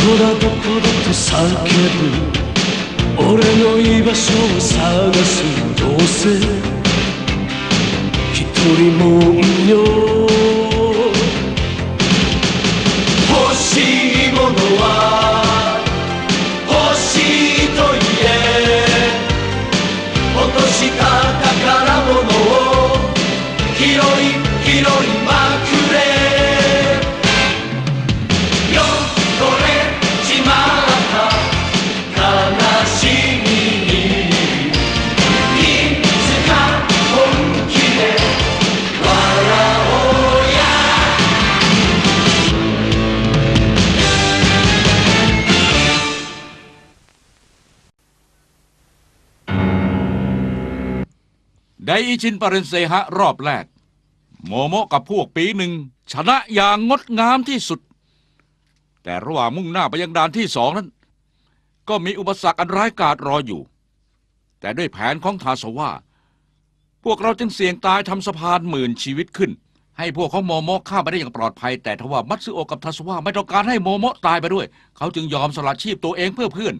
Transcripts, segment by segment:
こだどこだと叫ぶ俺の居場所を探すどうせ。一人もんよ欲しいものは ดอิชินปาเรนเซฮะรอบแรก โมโมะกับพวกปีหนึ่ง ชนะอย่างงดงามที่สุด แต่ระหว่างมุ่งหน้าไปยังด่านที่สองนั้น ก็มีอุปสรรคอันร้ายกาจรออยู่ แต่ด้วยแผนของทาสวาพวกเราจึงเสี่ยงตายทำสะพานหมื่นชีวิตขึ้น ให้พวกของโมโมะข้ามไปได้อย่างปลอดภัย แต่ทว่ามัตสึโอกับทาสวาไม่ต้องการให้โมโมะตายไปด้วย เขาจึงยอมสละชีพตัวเองเพื่อเพื่อน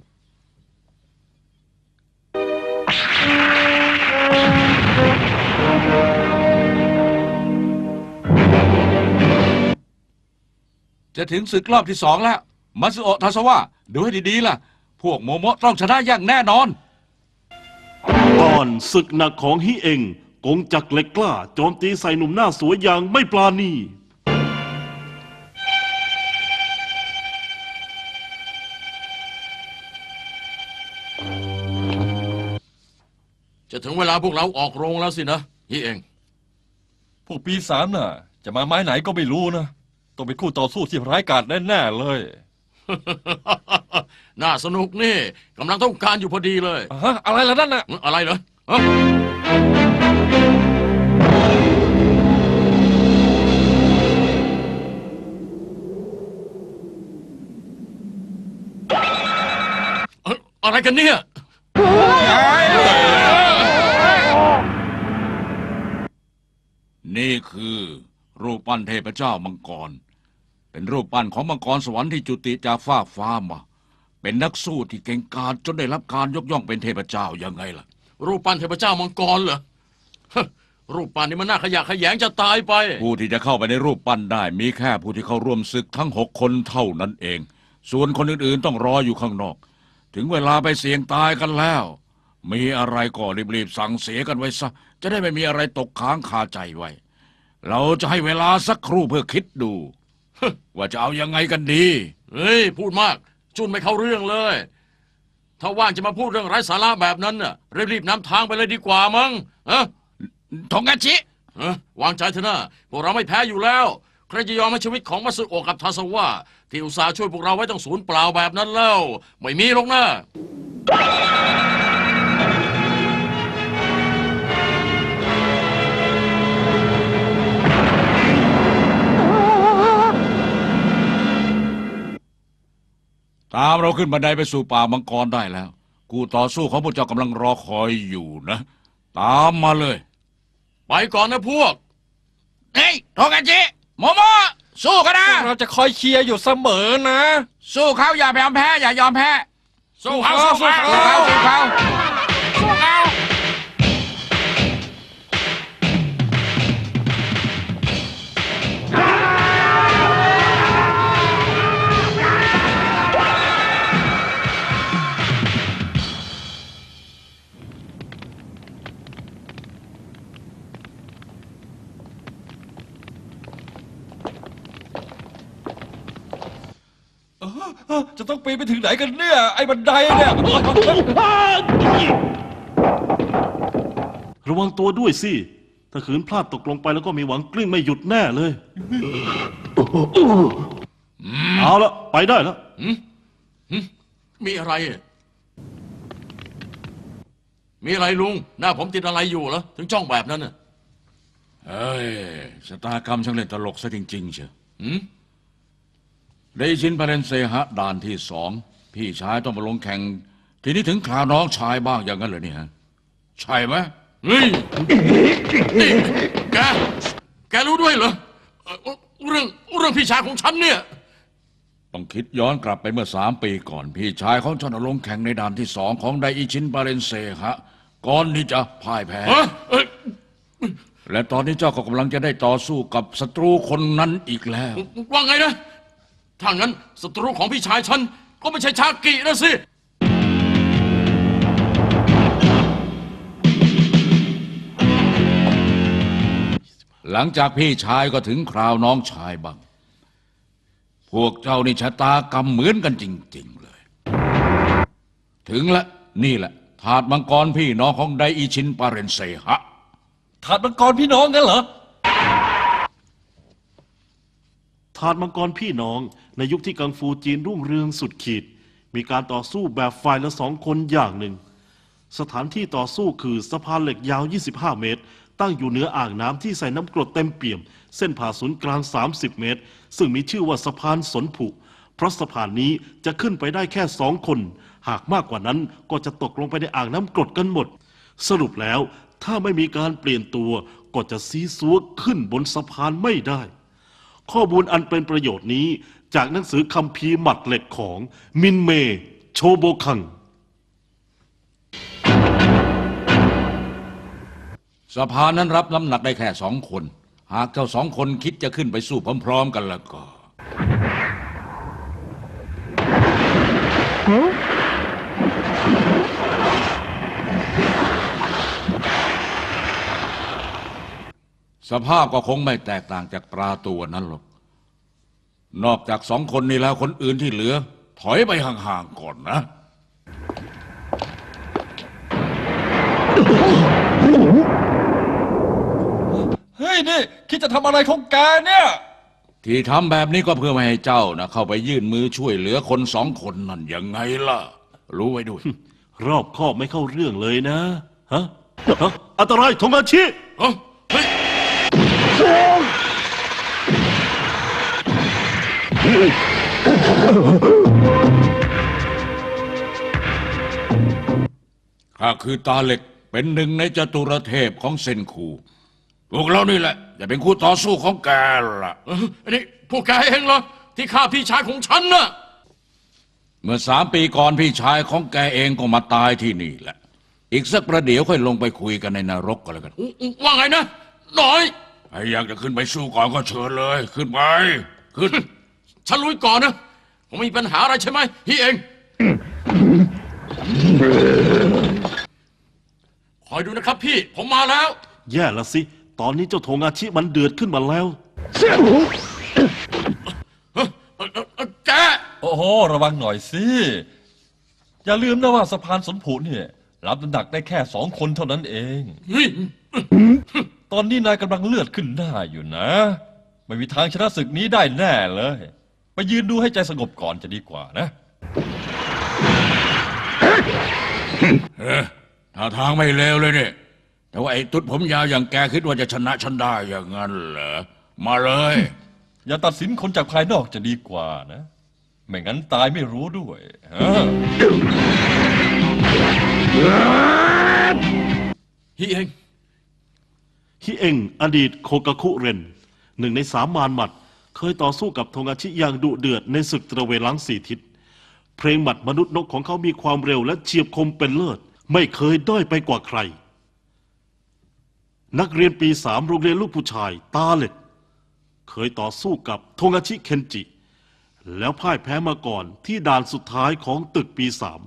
จะถึงศึกรอบที่สองแล้ว มัตสึโอะทาสวะดูให้ดีๆล่ะ พวกโมโมะต้องชนะอย่างแน่นอน ตอนศึกหนักของฮิเองกงจักรเหล็กกล้า โจมตีใส่หนุ่มหน้าสวยอย่างไม่ปราณี จะถึงเวลาพวกเราออกโรงแล้วสินะนี่เอง พวกปีสามน่ะ จะมาไม้ไหนก็ไม่รู้นะ ต้องเป็นคู่ต่อสู้ที่ร้ายกาจแน่ๆเลย น่าสนุกนี่กำลังต้องการอยู่พอดีเลยอะฮะอะไรล่ะนั่นน่ะ อะไรเหรอฮะเอ้ยอะไรกันเนี่ย นี่คือ รูปปั้นเทพเจ้ามังกร เป็นรูปปั้นของมังกรสวรรค์ที่จุติจากฟ้ากฟ้ามา เป็นนักสู้ที่เก่งกาจจนได้รับการยกย่องเป็นเทพเจ้ายังไงล่ะ รูปปั้นเทพเจ้ามังกรเหรอฮะรูปปั้นนี่มันน่าขยะแขยงจะตายไป ผู้ที่จะเข้าไปในรูปปั้นได้ มีแค่ผู้ที่เข้าร่วมศึกทั้งหกคนเท่านั้นเอง ส่วนคนอื่นๆต้องรออยู่ข้างนอก ถึงเวลาไปเสี่ยงตายกันแล้ว มีอะไรก็รีบๆสั่งเสียกันไว้ซะ จะได้ไม่มีอะไรตกค้างคาใจไว้ เราจะให้เวลาสักครู่เพื่อคิดดู ว่าจะเอายังไงกันดี เฮ้ย พูดมาก จุนไม่เข้าเรื่องเลย ถ้าว่างจะมาพูดเรื่องไร้สาระแบบนั้นน่ะรีบๆนำทางไปเลยดีกว่ามั้งเอะทงกาชิเอะวางใจเถอะนะพวกเราไม่แพ้อยู่แล้วใครจะยอมให้ชีวิตของมัตสึโอะกับทาสวะที่อุตส่าห์ช่วยพวกเราไว้ต้องสูญเปล่าแบบนั้นแล้ว ไม่มีหรอกนะ ตามเราขึ้นบันไดไปสู่ป่ามังกรได้แล้ว กูต่อสู้ของพวกเจ้ากำลังรอคอยอยู่นะ ตามมาเลย ไปก่อนนะพวก เฮ้ยโทงกันจิโมโมสู้กันนะ เราจะคอยเชียร์อยู่เสมอนะ สู้เขาอย่ายอมแพ้ อย่ายอมแพ้ สู้เขาสู้สู้เขาเขาสู้เขาสู้เขา จะต้องปีนไปถึงไหนกันเนี่ย ไอ้บันไดเนี่ยระวังตัวด้วยสิ ถ้าขืนพลาดตกลงไปแล้วก็มีหวังกลิ้งไม่หยุดแน่เลย เอาละไปได้แล้ว มีอะไร มีอะไรลุง หน้าผมติดอะไรอยู่เหรอ ถึงจ้องแบบนั้นน่ะเฮ้ยชะตากรรมช่างเล่นตลกซะจริง ๆ เชียว หืมได้ชินพาเรนเซฮะด่านที่สองพี่ชายต้องมาลงแข่ง ทีนี้ถึงคราวน้องชายบ้างอย่างนั้นเหรอเนี่ยฮะใช่ไหมเฮ้ยนี่แกแกรู้ด้วยเหรอเอ่อเรื่องเรื่องพี่ชายของฉันเนี่ย ต้องคิดย้อนกลับไปเมื่อสามปีก่อน พี่ชายของฉันลงแข่งในด่านที่สองของไดอิชินบาเรนเซฮะก่อนที่จะพ่ายแพ้ ฮะเอ้ยและตอนนี้เจ้าก็กำลังจะได้ต่อสู้กับศัตรูคนนั้นอีกแล้ว ว่าไงนะ ถ้างั้นศัตรูของพี่ชายฉันก็ไม่ใช่ชากินะสิ หลังจากพี่ชายก็ถึงคราวน้องชายบ้าง พวกเจ้านี่ชะตากรรมเหมือนกันจริง ๆเลย ถึงละนี่แหละ ถาดมังกรพี่น้องของไดอิชินปาเรนเซฮะ ถาดมังกรพี่น้องงั้นเหรอ ถาดมังกรพี่น้อง ในยุคที่กังฟูจีนรุ่งเรืองสุดขีด มีการต่อสู้แบบฝ่ายละสองคนอย่างหนึ่ง สถานที่ต่อสู้คือสะพานเหล็กยาว 25 เมตร ตั้งอยู่เหนืออ่างน้ำที่ใส่น้ำกรดเต็มเปี่ยม เส้นผ่าศูนย์กลาง 30 เมตร ซึ่งมีชื่อว่าสะพานสนผุเพราะสะพานนี้จะขึ้นไปได้แค่สองคน หากมากกว่านั้นก็จะตกลงไปในอ่างน้ำกรดกันหมด สรุปแล้วถ้าไม่มีการเปลี่ยนตัวก็จะซีซัวขึ้นบนสะพานไม่ได้ ข้อมูลอันเป็นประโยชน์นี้ จากหนังสือคัมภีหมัดเหล็กของมินเม โชโบคังสะพานั้นรับน้ำหนักได้แค่สองคน หากเจ้าสองคนคิดจะขึ้นไปสู้พร้อมๆกันแล้วก็ สภาพก็คงไม่แตกต่างจากปลาตัวนั้นหรอก นอกจากสองคนนี้แล้วคนอื่นที่เหลือ ถอยไปห่างๆก่อนนะ เฮ้ยนี่คิดจะทำอะไรของแกเนี่ย ที่ทำแบบนี้ก็เพื่อไม่ให้เจ้านะเข้าไปยื่นมือช่วยเหลือคนสองคนนั่นยังไงล่ะ รู้ไว้ด้วย รอบคอบไม่เข้าเรื่องเลยนะ ฮะฮะอันตรายทงอาชิเอ้าเฮ้ย ข้าคือตาเหล็กเป็นหนึ่งในจตุรเทพของเซนคู พวกเรานี่แหละ จะเป็นคู่ต่อสู้ของแกล่ะเอ้าอันนี้พวกแกเองเหรอ ที่ฆ่าพี่ชายของฉันน่ะ เมื่อสามปีก่อนพี่ชายของแกเองก็มาตายที่นี่แหละ อีกสักประเดี๋ยวค่อยลงไปคุยกันในนรกก็แล้วกัน ว่าไงนะหน่อยใครอยากจะขึ้นไปสู้ก่อนก็เชิญเลย ขึ้นไป ขึ้น ฉันลุยก่อนนะผมไม่มีปัญหาอะไรใช่ไหมพี่เอง คอยดูนะครับพี่ ผมมาแล้ว แย่ละสิ ตอนนี้เจ้าทงอาชิมันเดือดขึ้นมาแล้วเอ้อเอ้อเอ้อเอ้อแก โอ้โห ระวังหน่อยสิ อย่าลืมนะว่าสะพานสนผุเนี่ยรับน้ำหนักได้แค่สองคนเท่านั้นเองเฮ้ยตอนนี้นายกำลังเลือดขึ้นหน้าอยู่นะ ไม่มีทางชนะศึกนี้ได้แน่เลย ไปยืนดูให้ใจสงบก่อนจะดีกว่านะท่าทางไม่เลวเลยเนี่ยแต่ว่าไอ้ตุ๊ดผมยาวอย่างแกคิดว่าจะชนะฉันได้อย่างนั้นเหรอ มาเลย อย่าตัดสินคนจากภายนอกจะดีกว่านะ ไม่งั้นตายไม่รู้ด้วยฮะพี่เองฮิเองอดีตโคกาคุเรน หนึ่งในสามมารหมัด เคยต่อสู้กับทงอาชิอย่างดุเดือดในศึกตระเวนล้างสี่ทิศ เพลงหมัดมนุษย์นกของเขามีความเร็วและเฉียบคมเป็นเลิศ ไม่เคยด้อยไปกว่าใคร นักเรียนปีสามโรงเรียนลูกผู้ชายตาเหล็ก เคยต่อสู้กับทงอาชิเคนจิ แล้วพ่ายแพ้มาก่อนที่ด่านสุดท้ายของตึกปีสาม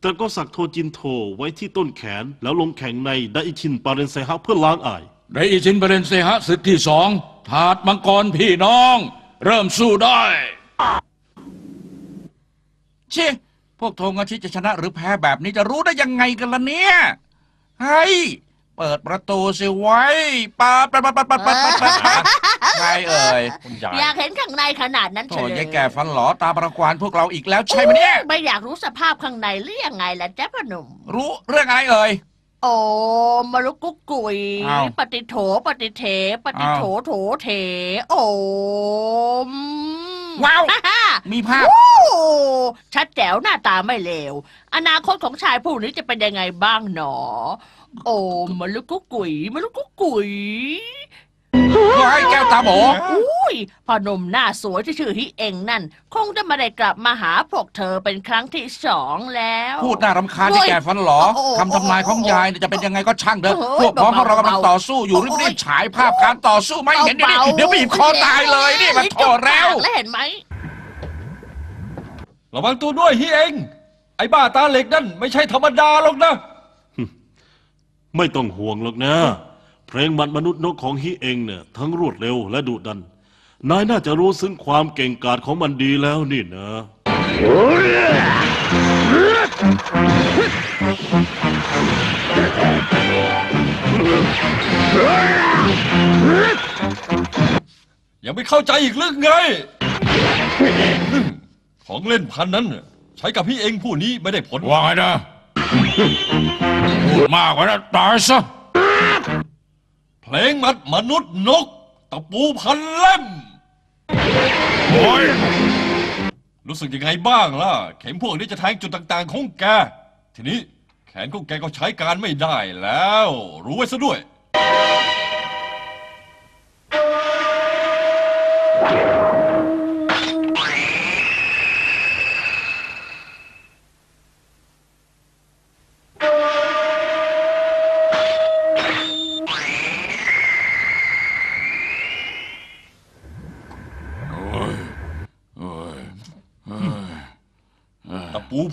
แต่ก็สักโทจินโทไว้ที่ต้นแขนแล้วลงแข่งในไดอิชินปาเรนไซฮะเพื่อล้างอายไดอิชินเปเรนเซฮะศึกที่สอง ถาดมังกรพี่น้อง เริ่มสู้ได้เชี่พวกโทงอาชิจะชนะหรือแพ้แบบนี้จะรู้ได้ยังไงกันล่ะเนี่ยเฮ้ยเปิดประตูสิไว้ปาปาปาปาปาปาปาปาใครเอ่ยคุณยายอยากเห็นข้างในขนาดนั้นโถเฉยยายแก่ฟันหลอตาประกวานพวกเราอีกแล้วใช่ไหมเนี่ย ไม่อยากรู้สภาพข้างในหรือยังไงล่ะจ๊ะพ่อหนุ่มรู้เรื่องอะไรเอ่ย โอ้มารุกุกกุย อ้าว ปฏิโถปฏิเถ ปฏิโถอ้าวโถเถ โอ้มว้าว ฮ่าฮ่ามีภาพ โอ้ชัดแจ๋วหน้าตาไม่เลว อนาคตของชายผู้นี้จะเป็นยังไงบ้างหนอ โอ้มาลุกกุ๊กกุ๋ยมาลุกกุ๊กกุ๋ ยไอ้แก้วตาโบอุ้ยพอหนุ่มหน้าสวยที่ชื่อฮิเองนั่น คงจะไม่ได้กลับมาหาพวกเธอเป็นครั้งที่สองแล้ว พูดน่ารำคาญที่แก่ฟันหลอโอ้โหคำทำนายของยายเนี่ยจะเป็นยังไงก็ช่างเถอะโอ้โหพวกพ้องของเรากำลังเบาๆต่อสู้อยู่โอ้โหรีบๆฉายภาพการต่อสู้ไม่เห็นเดี๋ยวนี้เดี๋ยวบีบคอตายเลยนี่มันโถแล้ว แล้วเห็นไหมระวังตัวด้วยฮีเอง ไอ้บ้าตาเหล็กนั่นไม่ใช่ธรรมดาหรอกนะ ไม่ต้องห่วงหรอกนะ เพลงมันมนุษย์นกของฮิเองเนี่ยทั้งรวดเร็วและดุดัน นายน่าจะรู้ซึ้งความเก่งกาจของมันดีแล้วนี่นะ ยังไม่เข้าใจอีกเรื่องไงอืมของเล่นพันนั้นน่ะใช้กับพี่เองผู้นี้ไม่ได้ผล ว่าไงนะพูดมากกว่านะตายซะ เพลงมัดมนุษย์นก ตะปูพันเล่ม โอ้ย รู้สึกยังไงบ้างล่ะ เข็มพวกนี้จะแทงจุดต่างๆของแก ทีนี้แขนของแกก็ใช้การไม่ได้แล้ว รู้ไว้ซะด้วย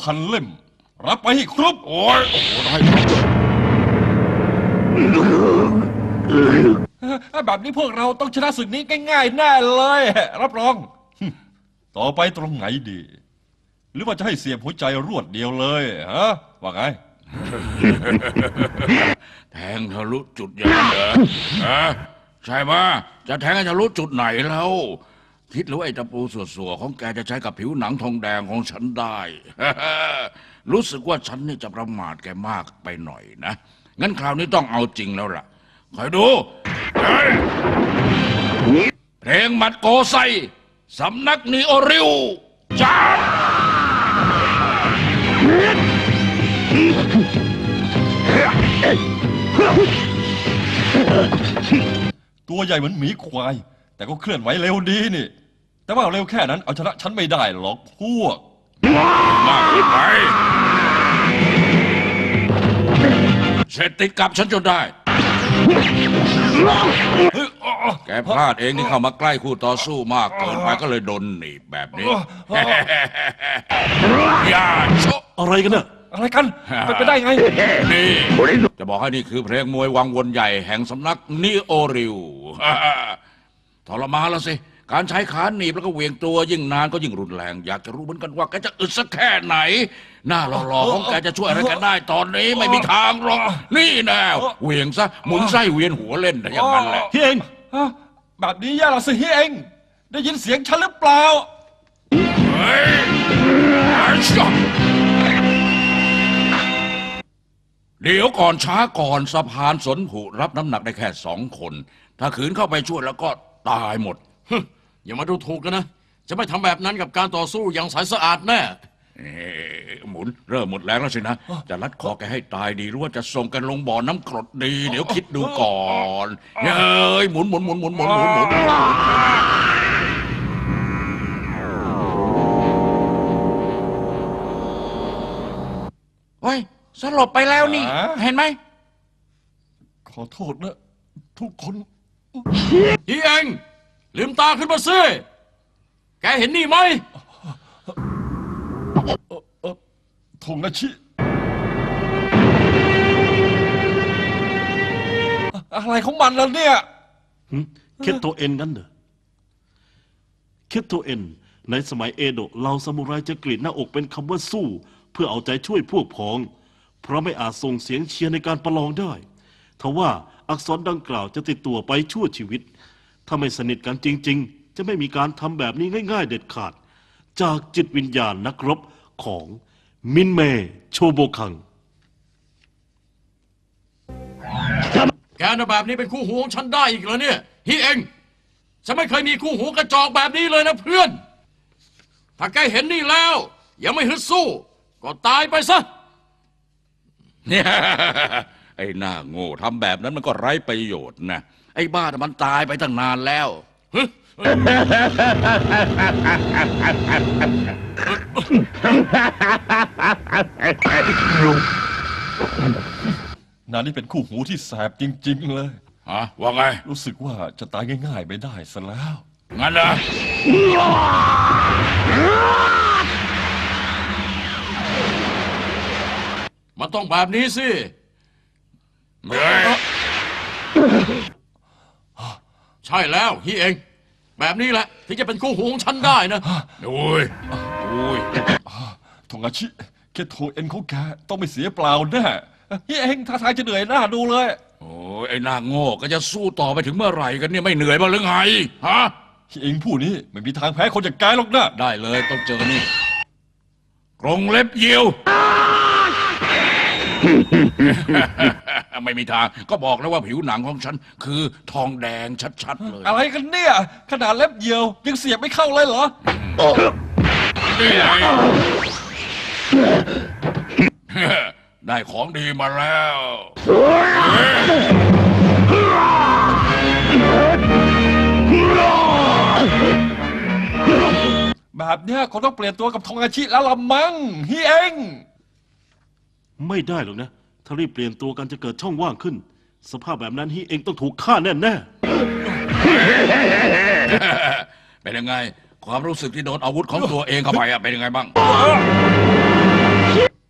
พันเล่ม รับไปให้ครบ โอ้ยโอ้โหให้เขาแบบนี้พวกเราต้องชนะศึกนี้ง่ายๆแน่เลย รับรอง ต่อไปตรงไหนดี หรือว่าจะให้เสียบหัวใจรวดเดียวเลยฮะว่าไงแทงทะลุจุดอย่างนั้นเหรอฮะใช่ปะจะแทงให้ทะลุจุดไหนแล้ว คิดหรือว่าไอ้ตะปูส่วนๆของแกจะใช้กับผิวหนังทองแดงของฉันได้ รู้สึกว่าฉันนี่จะประมาทแกมากไปหน่อยนะ งั้นคราวนี้ต้องเอาจริงแล้วล่ะ คอยดูเฮ้ยเพลงหมัดโกไซสำนักนีโอริวจ้าตัวใหญ่เหมือนหมีควาย แต่ก็เคลื่อนไหวเร็วดีนี่ แต่ว่าเร็วแค่นั้นเอาชนะฉันไม่ได้หรอกพวก มากเกินไปเสร็จติดกับฉันจนได้ เฮ้ยอ๋อแกพลาดเองที่เข้ามาใกล้คู่ต่อสู้มากเกินไปก็เลยโดนหนีบแบบนี้ อย่าโชะอะไรกันน่ะอะไรกันเป็นไปได้ไง นี่จะบอกให้นี่คือเพลงมวยวังวนใหญ่แห่งสำนักนิโอริว ทรมานแล้วสิ การใช้ขาหนีบแล้วก็เหวียงตัวยิ่งนานก็ยิ่งรุนแรง อยากจะรู้เหมือนกันว่าแกจะอึดสักแค่ไหน หน้าหล่อๆของแกจะช่วยอะไรกันได้ตอนนี้ไม่มีทางหรอกนี่แน่เหวียงซะหมุนไส้เวียนหัวเล่นนะอย่างนั้นแหละฮิเองฮะแบบนี้แย่ละสิเฮียเอง ได้ยินเสียงฉันหรือเปล่าเฮ้ยไอ้ชอบเดี๋ยวก่อนช้าก่อนสะพานสนผุรับน้ำหนักได้แค่สองคน ถ้าขืนเข้าไปช่วยแล้วก็ตายหมดฮึ อย่ามาดูถูกกันนะ จะไม่ทำแบบนั้นกับการต่อสู้อย่างใสสะอาดแน่ เอ๊ะหมุนเริ่มหมดแรงแล้วสินะ จะรัดคอแกให้ตายดีหรือว่าจะส่งกันลงบ่อน้ำกรดดี เดี๋ยวคิดดูก่อนเฮ้ยหมุนหมุนหมุนหมุนหมุนหมุนหมุนเฮ้ยสลบไปแล้วนี่อ่าเห็นไหมขอโทษนะ ทุกคนพี่เอง ลืมตาขึ้นมาสิแกเห็นนี่ไหมทงนาชิ อะไรของมันแล้วเนี่ยหึเคโตเอ็นนั่นเหรอเคโตเอ็น ในสมัยเอโดะเหล่าซามูไรจะกรีดหน้าอกเป็นคำว่าสู้ เพื่อเอาใจช่วยพวกพ้อง เพราะไม่อาจส่งเสียงเชียร์ในการประลองได้ทว่าอักษรดังกล่าวจะติดตัวไปชั่วชีวิต ถ้าไม่สนิทกันจริง ๆ จะไม่มีการทำแบบนี้ง่าย ๆ เด็ดขาด จากจิตวิญญาณนักรบของมินเมโชโบคัง แกน่ะแบบนี้เป็นคู่หูของฉันได้อีกเหรอเนี่ยพี่เองฉันไม่เคยมีคู่หูกระจอกแบบนี้เลยนะเพื่อน ถ้าแกเห็นนี่แล้ว ยังไม่ฮึดสู้ ก็ตายไปซะ เนี่ย ไอ้หน้าโง่ทำแบบนั้นมันก็ไร้ประโยชน์นะ ไอ้บ้าน่ะมันตายไปตั้งนานแล้วนานี่เป็นคู่หูที่แสบจริง ๆ เลย ฮะว่าไง รู้สึกว่าจะตายง่าย ๆ ไม่ได้ซะแล้ว งั้นนะมันต้องแบบนี้สิเฮ้ย ใช่แล้วฮีเอง แบบนี้แหละที่จะเป็นคู่หูของฉันได้นะโอ้ยโอ้ยทงอาชิเคโทเอ็นของแกต้องไม่เสียเปล่าแน่เฮ้ยเองท่าทางจะเหนื่อยหน้าดูเลยโอ้ยไอ้หน้าโง่ก็จะสู้ต่อไปถึงเมื่อไหร่กันเนี่ยไม่เหนื่อยบ้างหรือไงฮะเฮ้ยเองผู้นี้ไม่มีทางแพ้คนอย่างแกหรอกนะได้เลยต้องเจอนี่กรงเล็บเยียว ไม่มีทาง ก็บอกแล้วว่าผิวหนังของฉัน คือทองแดงชัดๆเลยอะไรกันเนี่ย ขนาดเล็บเดียว ยังเสียบไม่เข้าเลยเหรอ นี่ไงได้ของดีมาแล้ว แบบเนี้ยคงต้องเปลี่ยนตัวกับทงอาชิแล้วละมั้งเฮียเอง ไม่ได้หรอกนะ ถ้ารีบเปลี่ยนตัวกันจะเกิดช่องว่างขึ้น สภาพแบบนั้นฮีเองต้องถูกฆ่าแน่ๆเป็นยังไง ความรู้สึกที่โดนอาวุธของตัวเองเข้าไปอะเป็นยังไงบ้าง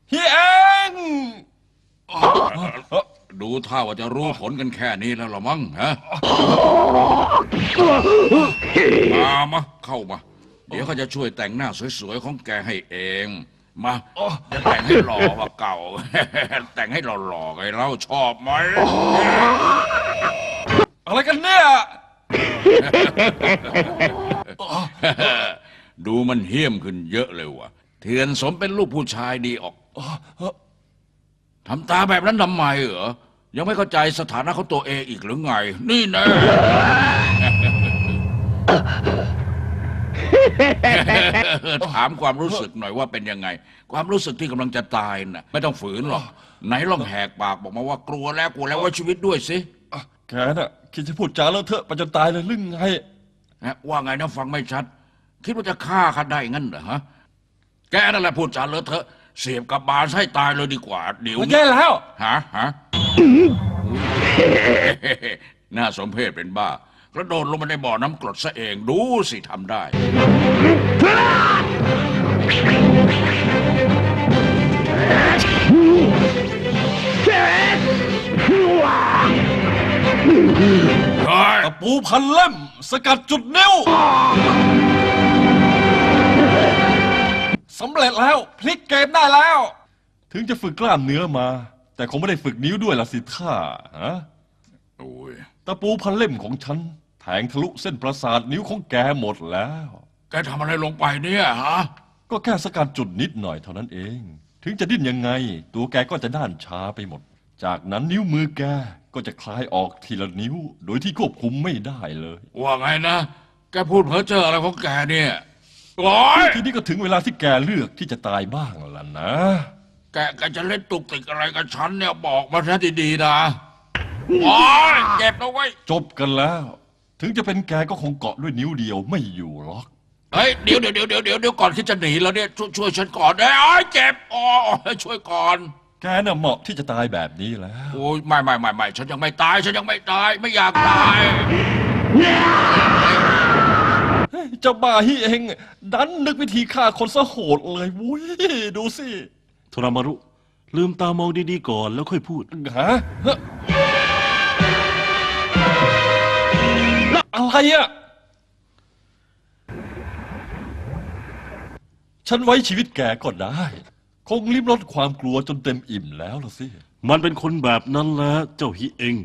เฮียเองดูท่าว่าจะรู้ผลกันแค่นี้แล้วเหรอมั้งฮะมามาเข้ามา เดี๋ยวเขาจะช่วยแต่งหน้าสวยๆของแกให้เอง มาจะแต่งให้หล่อกว่าเก่า แต่งให้หล่อๆไงเราชอบไหมอะไรกันเนี่ย ดูมันเฮี้ยมขึ้นเยอะเลยว่ะ เถื่อนสมเป็นลูกผู้ชายดีออกทำตาแบบนั้นทำไมเหรอ ยังไม่เข้าใจสถานะของตัวเองอีกหรือไง นี่นะ ถามความรู้สึกหน่อยว่าเป็นยังไง ความรู้สึกที่กำลังจะตายน่ะ ไม่ต้องฝืนหรอก ไหนลองแหกปากบอกมาว่ากลัวแล้วกลัวแล้วว่าชีวิตด้วยสิแกน่ะคิดจะพูดจาเลอะเทอะไปจนตายเลยหรือไงฮะว่าไงนะฟังไม่ชัด คิดว่าจะฆ่าข้าได้งั้นเหรอฮะแกนั่นแหละพูดจาเลอะเทอะ เสียบกับบาลให้ตายเลยดีกว่า เดี๋ยวมันนี้แย่แล้ว ฮะฮะ น่าสมเพชเป็นบ้า กระโดดลงมาในบ่อน้ำกรดซะเองดูสิทำได้ เฮ้ยตะปูพันเล่ม สกัดจุดนิ้วสำเร็จแล้วพลิกเกมได้แล้ว ถึงจะฝึกกล้ามเนื้อมา แต่คงไม่ได้ฝึกนิ้วด้วยละสิท่าฮะโอ้ย ตะปูพันเล่มของฉัน แทงทะลุเส้นประสาทนิ้วของแกหมดแล้ว แกทำอะไรลงไปเนี่ยฮะ ก็แค่สกัดจุดนิดหน่อยเท่านั้นเอง ถึงจะดิ้นยังไง ตัวแกก็จะด้านช้าไปหมด จากนั้นนิ้วมือแกก็จะคลายออกทีละนิ้ว โดยที่ควบคุมไม่ได้เลย ว่าไงนะ แกพูดเพ้อเจ้ออะไรของแกเนี่ยโอ้ยทีนี้ก็ถึงเวลาที่แกเลือกที่จะตายบ้างล่ะนะ แกแกจะเล่นตุกติกอะไรกับฉันเนี่ยบอกมาซะดีๆนะโอ้ยเจ็บนะเว้ยจบกันแล้ว ถึงจะเป็นแกก็คงเกาะด้วยนิ้วเดียวไม่อยู่หรอก เฮ้ยเดี๋ยวเดี๋ยวเดี๋ยวเดี๋ยวเดี๋ยวเดี๋ยวก่อนที่จะหนีแล้วเนี่ยช่วยช่วยฉันก่อนได้ไอ้ยเจ็บอ๋อช่วยก่อน แกน่ะเหมาะที่จะตายแบบนี้แล้ว โอ้ยไม่ไม่ไม่ไม่ฉันยังไม่ตายฉันยังไม่ตายไม่อยากตายเฮ้ยเจ้าบ้าฮี่เอง ดันนึกวิธีฆ่าคนซะโหดเลยวุ้ยดูสิโทรามารุ ลืมตามองดีๆก่อนแล้วค่อยพูดฮะฮะ อะไรอะฉันไว้ชีวิตแกก็ได้ คงลิ้มรสความกลัวจนเต็มอิ่มแล้วล่ะสิ มันเป็นคนแบบนั้นแหละเจ้าฮิเอง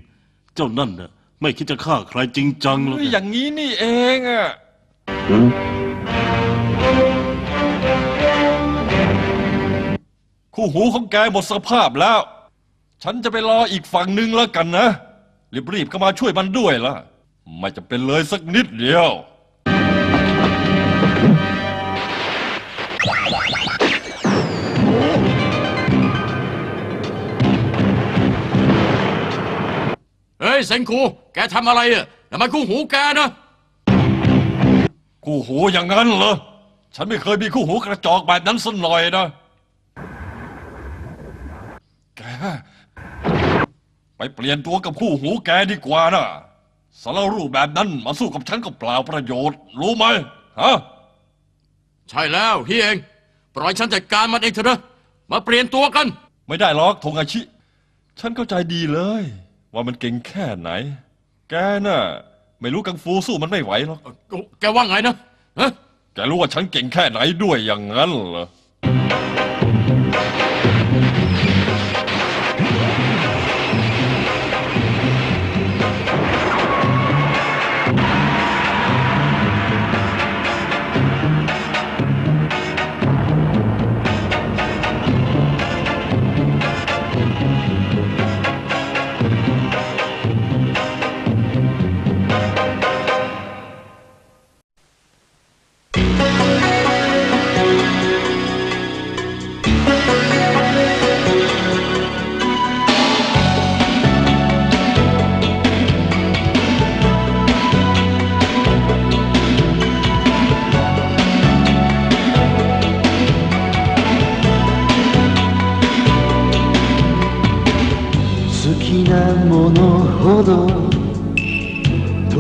เจ้านั่นน่ะ ไม่คิดจะฆ่าใครจริงจังหรอกเฮ้ยอย่างนี้นี่เองอะคู่หูของแกหมดสภาพแล้ว ฉันจะไปรออีกฝั่งหนึ่งแล้วกันนะ รีบๆเข้ามาช่วยมันด้วยล่ะ ไม่จะเป็นเลยสักนิดเดียว เฮ้ย เซนคู แกทำอะไรอะทำไมคู่หูแกนะ คู่หูอย่างนั้นเหรอ ฉันไม่เคยมีคู่หูกระจอกแบบนั้นสักหน่อยนะ แก ไปเปลี่ยนตัวกับคู่หูแกดีกว่านะ สารรูปแบบนั้นมาสู้กับฉันก็เปล่าประโยชน์ รู้ไหมฮะใช่แล้วพี่เอง ปล่อยฉันจัดการมันเองเถอะนะมาเปลี่ยนตัวกัน ไม่ได้หรอกทงอาชิ ฉันเข้าใจดีเลย ว่ามันเก่งแค่ไหน แกน่ะ ไม่รู้กังฟูสู้มันไม่ไหวหรอก แกว่าไงนะฮะแกรู้ว่าฉันเก่งแค่ไหนด้วยอย่างนั้นเหรอ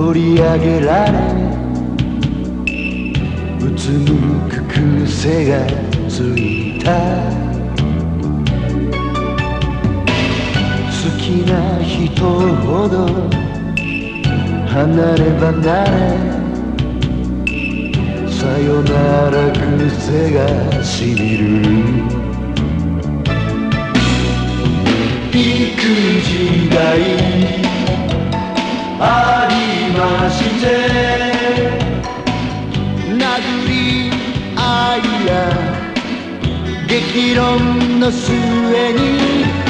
取り上げられうつむく癖がついた。好きな人ほど離れ離れ。さよなら癖がしみる。行く時代ありまして。殴り合いや激論の末に